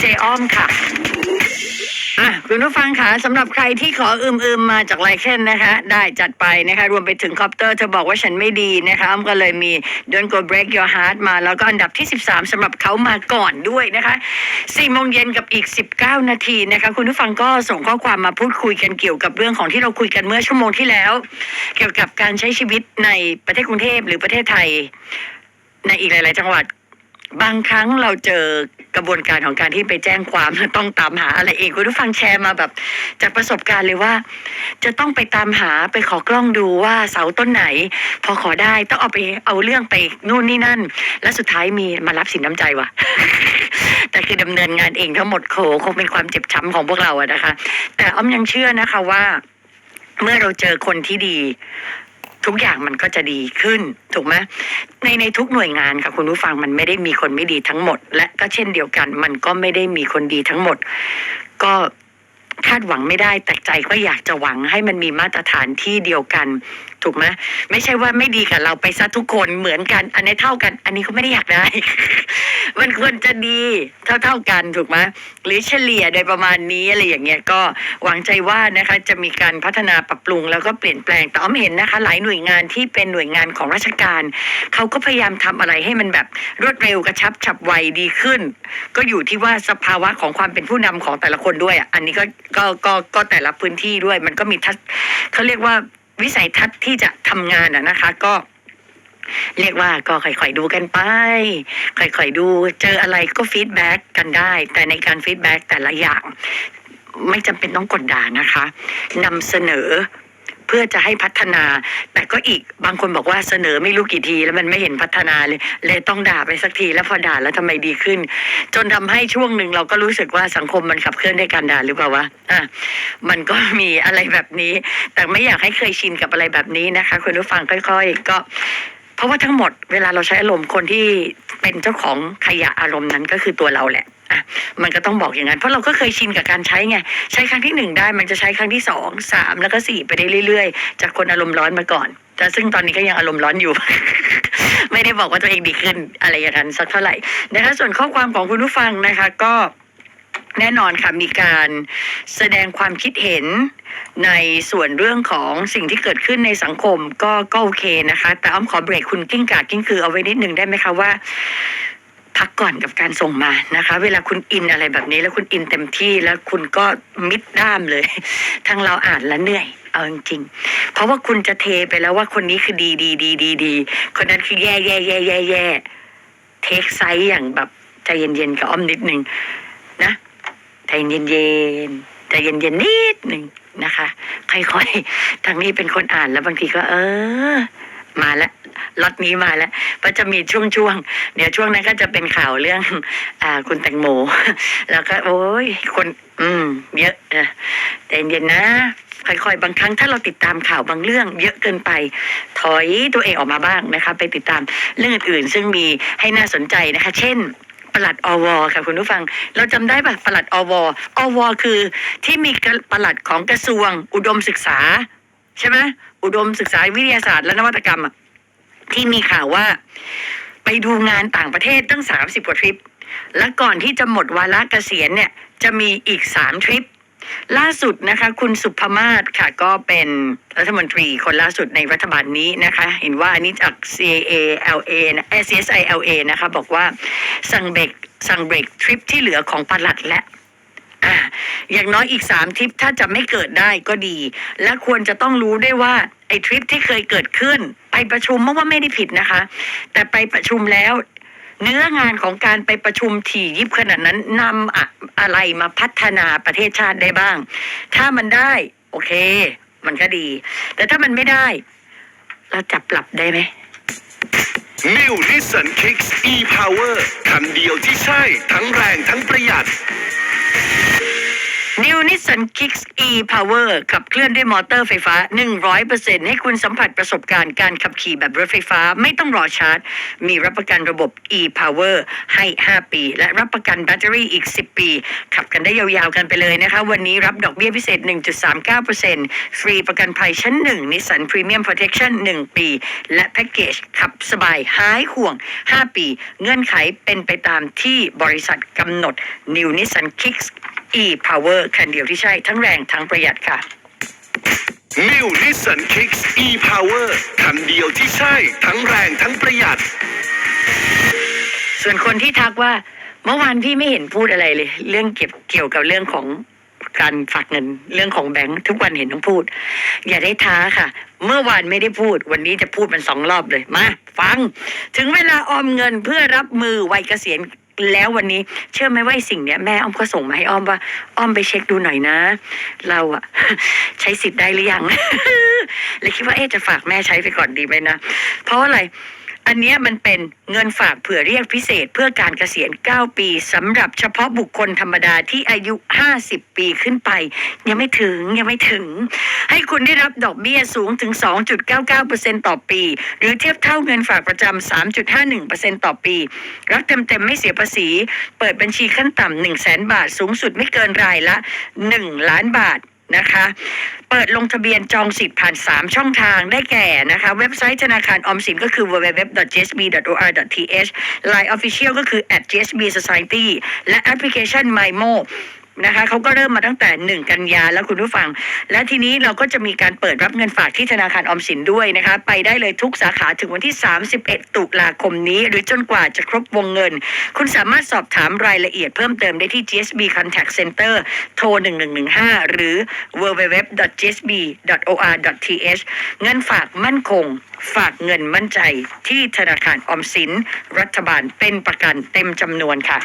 เจอ้อมค่ะอะคุณผู้ฟังคะสำหรับใครที่ขออืมๆมาจากไลเคนนะคะ ได้จัดไปนะคะ รวมไปถึงคอปเตอร์เธอบอกว่าฉันไม่ดีนะคะอ้อมก็เลยมี Don't Go Break Your Heart มาแล้วก็อันดับที่ 13สำหรับเขามาก่อนด้วยนะคะ4โมงเย็นกับอีก 19 นาทีนะคะ คุณผู้ฟังก็ส่งข้อความมาพูดคุยกันเกี่ยวกับเรื่องของที่เราคุยกันเมื่อชั่วโมงที่แล้ว เกี่ยวกับการใช้ชีวิตในประเทศกรุงเทพหรือประเทศไทย ในอีกหลาย ๆ จังหวัด บางครั้งเราเจอกระบวนการของการที่ไปแจ้งความต้องตามหาอะไรเองคุณผู้ฟังแชร์มาแบบ จากประสบการณ์เลยว่า จะต้องไปตามหาไปขอกล้องดูว่าเสาต้นไหน พอขอได้ต้องเอาไปเอาเรื่องไปนู่นนี่นั่น และสุดท้ายมีมารับสินน้ำใจว่ะ แต่คือดำเนินงานเองทั้งหมดโขคงเป็นความเจ็บช้ำของพวกเราอะนะคะ แต่อ้อมยังเชื่อนะคะว่า เมื่อเราเจอคนที่ดี ทุกอย่างมันก็จะดีขึ้นถูกไหมในในทุกหน่วยงานค่ะคุณผู้ฟังมันไม่ได้มีคนไม่ดีทั้งหมด และก็เช่นเดียวกัน มันก็ไม่ได้มีคนดีทั้งหมด ก็คาดหวังไม่ได้แต่ใจก็อยากจะหวังให้มันมีมาตรฐานที่เดียวกัน ถูกไหมไม่ใช่ว่าไม่ดีกับเราไปซะทุกคนเหมือนกัน อันนี้เท่ากัน อันนี้ก็ไม่ได้อยากได้ มันควรจะดีเท่าเท่ากันถูกไหมหรือเฉลี่ยโดยประมาณนี้อะไรอย่างเงี้ยก็หวังใจว่านะคะจะมีการพัฒนาปรับปรุงแล้วก็เปลี่ยนแปลงแต่อ้อมเห็นนะคะ หลายหน่วยงานที่เป็นหน่วยงานของราชการเขาก็พยายามทำอะไรให้มันแบบรวดเร็วกระชับฉับไวดีขึ้น ก็อยู่ที่ว่าสภาวะของความเป็นผู้นำของแต่ละคนด้วยอันนี้ก็ก็ก็ก็แต่ละพื้นที่ด้วย มันก็มีทัศเขาเรียกว่า วิสัยทัศน์ที่จะทำงานอะนะคะก็เรียกว่าก็ค่อยๆดูกันไป ค่อยๆดู เจออะไรก็ฟีดแบ็กกันได้ แต่ในการฟีดแบ็กแต่ละอย่าง ไม่จำเป็นต้องกดด่านะคะนำเสนอ เพื่อจะให้พัฒนา แต่ก็อีกบางคนบอกว่าเสนอไม่รู้กี่ทีแล้วมันไม่เห็นพัฒนาเลย เลยต้องด่าไปสักทีแล้วพอด่าแล้วทำไมดีขึ้น จนทำให้ช่วงหนึ่งเราก็รู้สึกว่าสังคมมันขับเคลื่อนด้วยการด่าหรือเปล่าวะอะมันก็มีอะไรแบบนี้ แต่ไม่อยากให้เคยชินกับอะไรแบบนี้นะคะคุณผู้ฟังค่อย ๆ ก็เพราะว่าทั้งหมดเวลาเราใช้อารมณ์คนที่เป็นเจ้าของขยะอารมณ์นั้นก็คือตัวเราแหละ อะมันก็ต้องบอกอย่างนั้น เพราะเราก็เคยชินกับการใช้ไงใช้ครั้งที่หนึ่งได้มันจะใช้ครั้งที่สองสามแล้วก็สี่ไปได้เรื่อยๆ จากคนอารมณ์ร้อนมาก่อนแต่ซึ่งตอนนี้ก็ยังอารมณ์ร้อนอยู่ ไม่ได้บอกว่าตัวเองดีขึ้นอะไรอย่างนั้นสักเท่าไหร่นะคะส่วนข้อความของคุณผู้ฟังนะคะก็แน่นอนค่ะมีการแสดงความคิดเห็นในส่วนเรื่องของสิ่งที่เกิดขึ้นในสังคมก็ก็โอเคนะคะ แต่อ้อมขอเบรกคุณกิ้งกากิ้งคือเอาไว้นิดหนึ่งได้ไหมคะว่า พักก่อนกับการส่งมานะคะ เวลาคุณอินอะไรแบบนี้ แล้วคุณอินเต็มที่แล้วคุณก็มิดด้ามเลยทั้งเราอ่านแล้วเหนื่อยเอาจริงๆเพราะว่าคุณจะเทไปแล้วว่าคนนี้คือดีดีดีดีดีคนนั้นคือแย่แย่แย่แย่แย่เทคไซส์อย่างแบบใจเย็นๆกับอ้อมนิดนึงนะใจเย็นๆใจเย็นๆนิดหนึ่งนะคะค่อยๆทางนี้เป็นคนอ่านแล้วบางทีก็ เออ มาล้ว ล็อตนี้มาแล้วก็จะมีช่วงๆ เดี๋ยวช่วงนั้นก็จะเป็นข่าวเรื่อง อ่า คุณแตงโม แล้วก็โอ้ยคน อืม เยอะนะแต่เย็นนะค่อยๆ บางครั้งถ้าเราติดตามข่าวบางเรื่องเยอะเกินไป ถอยตัวเองออกมาบ้างนะคะ ไปติดตามเรื่องอื่นๆ ซึ่งมีให้น่าสนใจนะคะ เช่นปลัดอวค่ะคุณผู้ฟัง เราจำได้ปะปลัดอวอวคือที่มีกระปลัดของกระทรวง อุดมศึกษา ใช่ไหมอุดมศึกษาวิทยาศาสตร์และนวัตกรรมอะ ที่มีข่าวว่า ไปดูงานต่างประเทศตั้งสามสิบกว่าทริป และก่อนที่จะหมดวาระเกษียณเนี่ยจะมีอีกสามทริป ล่าสุดนะคะ คุณสุภมาศค่ะก็เป็นรัฐมนตรีคนล่าสุดในรัฐบาลนี้นะคะ เห็นว่าอันนี้จาก CALA นะเอ่อ CSILA นะคะ บอกว่าสั่งเบรกสั่งเบรกทริปที่เหลือของปลัดและอะอย่างน้อยอีกสามทริปถ้าจะไม่เกิดได้ก็ดี และควรจะต้องรู้ด้วยว่าไอ้ทริปที่เคยเกิดขึ้น ไปประชุมเมื่อว่าไม่ได้ผิดนะคะ แต่ไปประชุมแล้ว เนื้องานของการไปประชุมถี่ยิบขนาดนั้นนำอะอะไรมาพัฒนาประเทศชาติได้บ้าง ถ้ามันได้ โอเค มันก็ดี แต่ถ้ามันไม่ได้ เราจับปรับได้ไหม New Nissan Kicks e-Power คันเดียวที่ใช่ ทั้งแรงทั้งประหยัด New Nissan Kicks e Power ขับเคลื่อนด้วยมอเตอร์ไฟฟ้า 100%ให้คุณสัมผัสประสบการณ์การขับขี่แบบรถไฟฟ้าไม่ต้องรอชาร์จ มีรับประกันระบบ e Power ให้ 5 ปี และรับประกันแบตเตอรี่อีก 10 ปี ขับกันได้ยาวๆกันไปเลยนะคะ วันนี้รับดอกเบี้ยพิเศษ 1.39%ฟรีประกันภัยชั้น1 Nissan Premium Protection 1 ปี และแพ็กเกจขับสบายหายห่วง 5 ปี เงื่อนไขเป็นไปตามที่บริษัทกำหนด New Nissan Kicks e-Power คันเดียวที่ใช่ทั้งแรงทั้งประหยัดค่ะ New Nissan Kicks e-Power คันเดียวที่ใช่ทั้งแรงทั้งประหยัด ส่วนคนที่ทักว่าเมื่อวานพี่ไม่เห็นพูดอะไรเลย เรื่องเก็บเกี่ยวกับเรื่องของการฝากเงินเรื่องของแบงค์ทุกวันเห็นต้องพูด อย่าได้ท้าค่ะ เมื่อวานไม่ได้พูด วันนี้จะพูดมันสองรอบเลยมา ฟัง ถึงเวลาออมเงินเพื่อรับมือวัยเกษียณ แล้ววันนี้เชื่อไหมว่าไอสิ่งเนี้ยแม่อ้อมก็ส่งมาให้อ้อมว่า อ้อมไปเช็คดูหน่อยนะ เราอะใช้สิทธิ์ได้หรือยังเลยคิดว่าเอ๊จะฝากแม่ใช้ไปก่อนดีไหมนะเพราะว่าอะไรอันเนี้ยมันเป็นเงินฝากเผื่อเรียกพิเศษเพื่อการเกษียณ 9 ปีสำหรับเฉพาะบุคคลธรรมดาที่อายุ 50 ปีขึ้นไป ยังไม่ถึงยังไม่ถึง ให้ คุณได้รับดอกเบี้ยสูงถึง 2.99%ต่อปี หรือเทียบเท่าเงินฝากประจำ 3.51%ต่อปี รับเต็มๆไม่เสียภาษี เปิดบัญชีขั้นต่ำ1 0 0 0 0 0 บาท สูงสุดไม่เกินรายละ 1 ล้านบาทนะคะ เปิดลงทะเบียนจองสิทธิ์ผ่าน 3 ช่องทางได้แก่นะคะ เว็บไซต์ธนาคารออมสินก็คือ www.gsb.or.th Line Official ก็คือ @gsbsociety และแอปพลิเคชัน MyMo นะคะเขาก็เริ่มมาตั้งแต่ 1 กันยาแล้วคุณผู้ฟัง และทีนี้เราก็จะมีการเปิดรับเงินฝากที่ธนาคารออมสินด้วยนะคะ ไปได้เลยทุกสาขาถึงวันที่ 31 ตุลาคมนี้ หรือจนกว่าจะครบวงเงิน คุณสามารถสอบถามรายละเอียดเพิ่มเติมได้ที่ GSB Contact Center โทร 1115 หรือ www.gsb.or.th เงินฝากมั่นคง ฝากเงินมั่นใจที่ธนาคารออมสิน รัฐบาลเป็นประกันเต็มจำนวนค่ะ